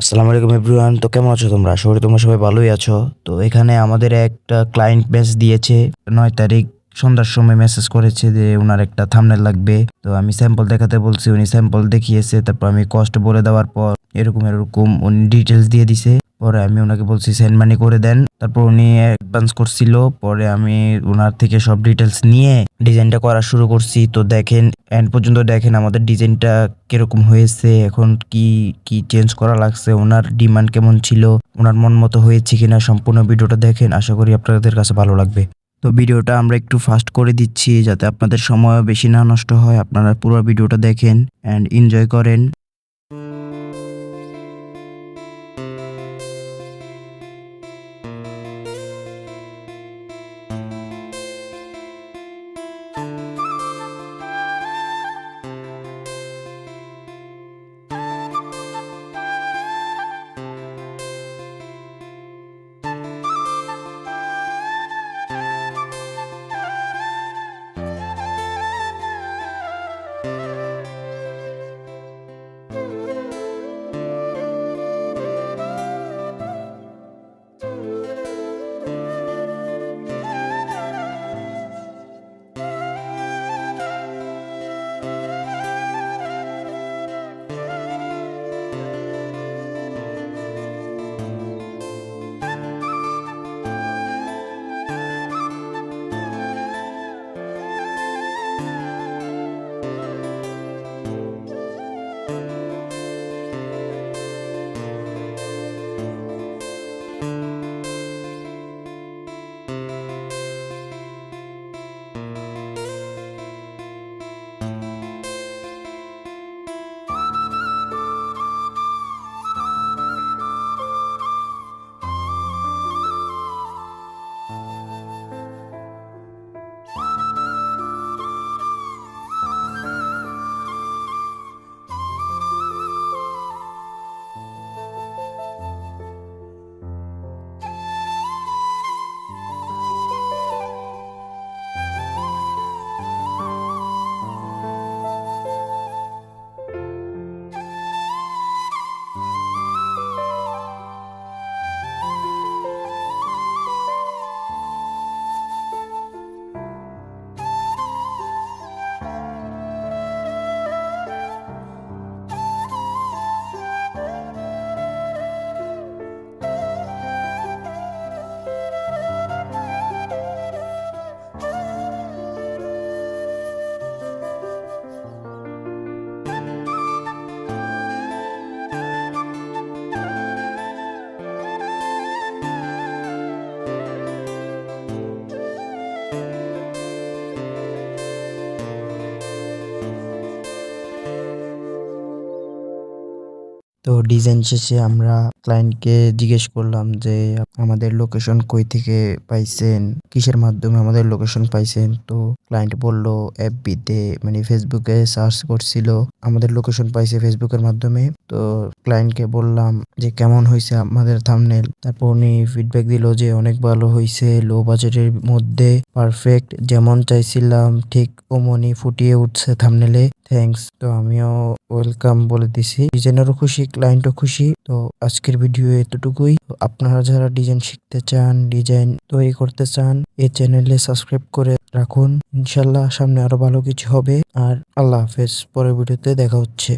আসসালামু আলাইকুম এভরিওয়ান, তো কেমন আছো তোমরা? শরীর তোমরা সবাই ভালোই আছো। তো এখানে আমাদের একটা ক্লায়েন্ট মেসেজ দিয়েছে, নয় তারিখ সন্ধ্যার সময় মেসেজ করেছে যে ওনার একটা থামনেল লাগবে। তো আমি স্যাম্পল দেখাতে বলছি, উনি স্যাম্পল দেখিয়েছে, তারপর আমি কষ্ট বলে দেওয়ার পর এরকম এরকম উনি ডিটেলস দিয়ে দিছে। পরে আমি ওনাকে বলছি সেন্ড মানি করে দেন। তারপর উনি অ্যাডভান্স করছিল। পরে আমি ওনার থেকে সব ডিটেলস নিয়ে ডিজাইনটা করা শুরু করছি। তো দেখেন এন্ড পর্যন্ত দেখেন আমাদের ডিজাইনটা কীরকম হয়েছে, এখন কি কি চেঞ্জ করা লাগছে ওনার ডিমান্ড কেমন ছিল ওনার মন মতো হয়েছে কিনা সম্পূর্ণ ভিডিওটা দেখেন। আশা করি আপনাদের কাছে ভালো লাগবে। তো ভিডিওটা আমরা একটু ফাস্ট করে দিচ্ছি, যাতে আপনাদের সময় বেশি না নষ্ট হয়। আপনারা পুরো ভিডিওটা দেখেন অ্যান্ড এনজয় করেন। তো ডিজাইন শেষে আমরা ক্লায়েন্টকে জিজ্ঞেস করলাম যে, আমাদের লোকেশন কই থেকে পাইছেন? কিসের মাধ্যমে আমাদের লোকেশন পাইছেন? তো ক্লায়েন্ট বলল তে মানে ফেসবুকে সার্চ করছিল। আমাদের লোকেশন পাইছে ফেসবুকের মাধ্যমে। তো ক্লায়েন্টকে বললাম যে, কেমন হয়েছে আমাদের থামনেল তারপর উনি ফিডব্যাক দিল যে, অনেক ভালো হয়েছে লো বাজেটের মধ্যে পারফেক্ট যেমন চাইছিলাম, ঠিক ওমনি ফুটিয়ে উঠছে থামনেলে থ্যাঙ্কস তো আমিও ওয়েলকাম বলে দিছি। ডিজাইনারও খুশি ক্লায়েন্টও খুশি। তো আজকের ভিডিও এতটুকুই। আপনারা যারা ডিজাইন শিখতে চান ডিজাইন তৈরি করতে চান, এই চ্যানেলে সাবস্ক্রাইব করে রাখুন। ইনশাল্লাহ সামনে আরও ভালো কিছু হবে। আর আল্লাহ হাফেজ, পরের ভিডিওতে দেখা হচ্ছে।